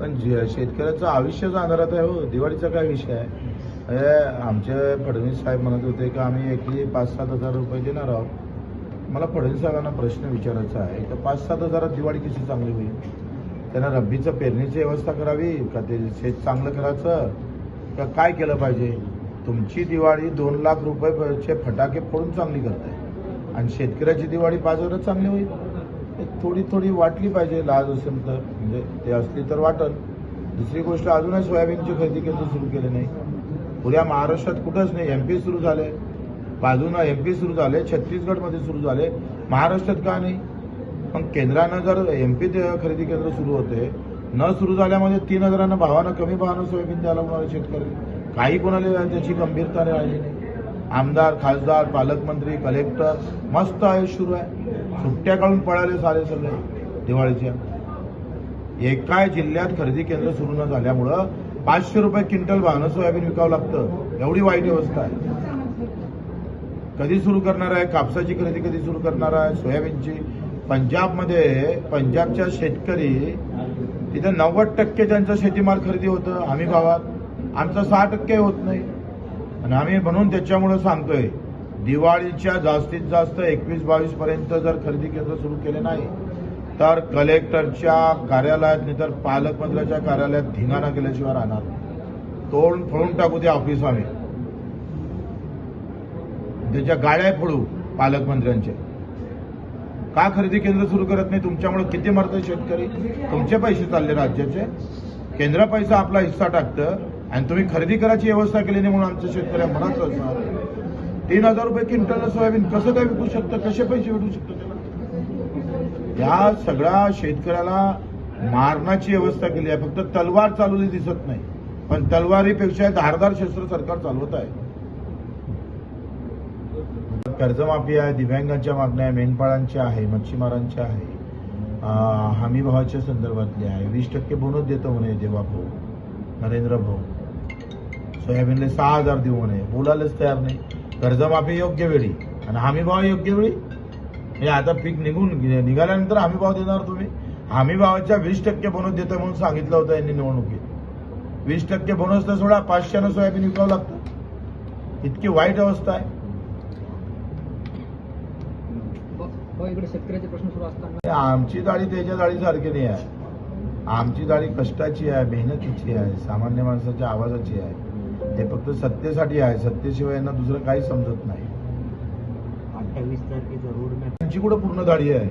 पण जे- शेतकऱ्याचं आयुष्यच अंधारात आहे हो दिवाळीचा काय विषय आहे? अरे आमचे फडणवीस साहेब म्हणत होते की आम्ही एकली पाच सात हजार रुपये देणार आहोत. मला फडणवीस साहेबांना प्रश्न विचारायचा आहे तर पाच सात हजारात दिवाळी कशी चांगली होईल? त्यांना रब्बीचं पेरणीची व्यवस्था करावी का ते शेत चांगलं करायचं? का काय केलं पाहिजे? तुमची दिवाळी दोन लाख रुपयेचे फटाके फोडून चांगली करताय. आणि शेतकऱ्याची दिवाळी पाच हजारात चांगली होईल. थोडी थोडी वाटली पाहिजे लाज असेल तर म्हणजे ते असली तर वाटल. दुसरी गोष्ट अजूनही सोयाबीनची खरेदी केंद्र सुरू केले नाही. पुऱ्या महाराष्ट्रात कुठंच नाही एम पी सुरू झाले. बाजूनं एम पी सुरू झाले छत्तीसगडमध्ये सुरू झाले. महाराष्ट्रात का नाही? मग केंद्रानं जर एम पी खरेदी केंद्र सुरू होते न सुरू झाल्यामध्ये तीन हजारानं भावानं कमी भावानं सोयाबीन द्यायला होणार शेतकरी काही कोणाला त्याची गंभीरता राहिली नाही. आमदार खासदार पालकमंत्री कलेक्टर मस्त आहे सुरू आहे. सुट्ट्या काढून पळाले सारे सगळे दिवाळीच्या एका जिल्ह्यात खरेदी केंद्र सुरू न झाल्यामुळं पाचशे रुपये क्विंटल भावनं सोयाबीन विकावं लागतं. एवढी वाईट व्यवस्था आहे. कधी सुरू करणार आहे? कापसाची खरेदी कधी सुरू करणार आहे? सोयाबीनची. पंजाबमध्ये पंजाबच्या शेतकरी तिथे नव्वद टक्के त्यांचं शेतीमाल खरेदी होतं. हमी भावात आमचं सहा टक्के होत नाही. आणि आम्ही म्हणून त्याच्यामुळं सांगतोय दिवाळीच्या जास्तीत जास्त एकवीस बावीस पर्यंत जर खरेदी केंद्र सुरू केले नाही तर कलेक्टरच्या कार्यालयात नाही तर पालकमंत्र्याच्या कार्यालयात धिंगाणा केल्याशिवाय राहणार तोंड फोडून टाकू ते ऑफिस आम्ही. त्याच्या गाड्या फोडू पालकमंत्र्यांच्या का खरेदी केंद्र सुरू करत नाही? तुमच्यामुळे किती मरत शेतकरी? तुमचे पैसे चालले राज्याचे. केंद्र पैसा आपला हिस्सा टाकतं. आणि तुम्ही खरेदी करायची व्यवस्था केली नाही म्हणून आमच्या शेतकऱ्या म्हणत असणार तीन हजार रुपये क्विंटल सोयाबीन कसं काय विकू शकतं? कसे पैसे भेटू शकतो त्याला? या सगळ्या शेतकऱ्याला मारण्याची व्यवस्था केली आहे. फक्त तलवार चालवली दिसत नाही. पण तलवारीपेक्षा धारदार शस्त्र सरकार चालवत आहे. कर्जमाफी आहे दिव्यांगांच्या मागण्या आहे मेंढपाळांच्या आहे मच्छीमारांच्या आहे. हमीभावाच्या हमी भावाच्या संदर्भातली आहे. वीस टक्के बोनस देतो म्हणे देवा भाऊ नरेंद्र भाऊ सोयाबीनला सहा हजार देऊ म्हणे. बोलायलाच तयार नाही. कर्जमाफी योग्य वेळी. आणि हमी भाव योग्य वेळी? म्हणजे आता पीक निघून निघाल्यानंतर हमी भाव देणार तुम्ही? हमी भावाच्या वीस टक्के बोनस देतो म्हणून सांगितलं होतं यांनी निवडणुकीत. वीस टक्के बोनस तर सोडा पाचशेनं सोयाबीन विकावं लागतं. इतकी वाईट अवस्था आहे. असताना. आमची डाळी त्याच्या डाळीसारखी नाही आहे. आमची डाळी कष्टाची आहे मेहनतीची आहे सामान्य माणसाच्या आवाजाची आहे. ते फक्त सत्तेसाठी आहे. सत्तेशिवाय यांना दुसरं काही समजत नाही. अठ्ठावीस तारखेचा रोड मॅप त्यांची कुठं पूर्ण दाढी आहे?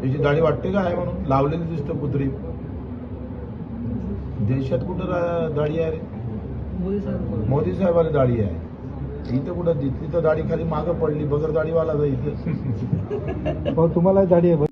त्याची दाढी वाटते का आहे म्हणून? लावलेली दिसतं कुत्री. देशात कुठं दाढी आहे रे? मोदी साहेब. मोदी साहेबाला दाढी आहे. इथं कुठं? तिथली तर दाढी खाली मागं पडली. बगर दाढीवाला इथं भाऊ तुम्हाला दाढी आहे.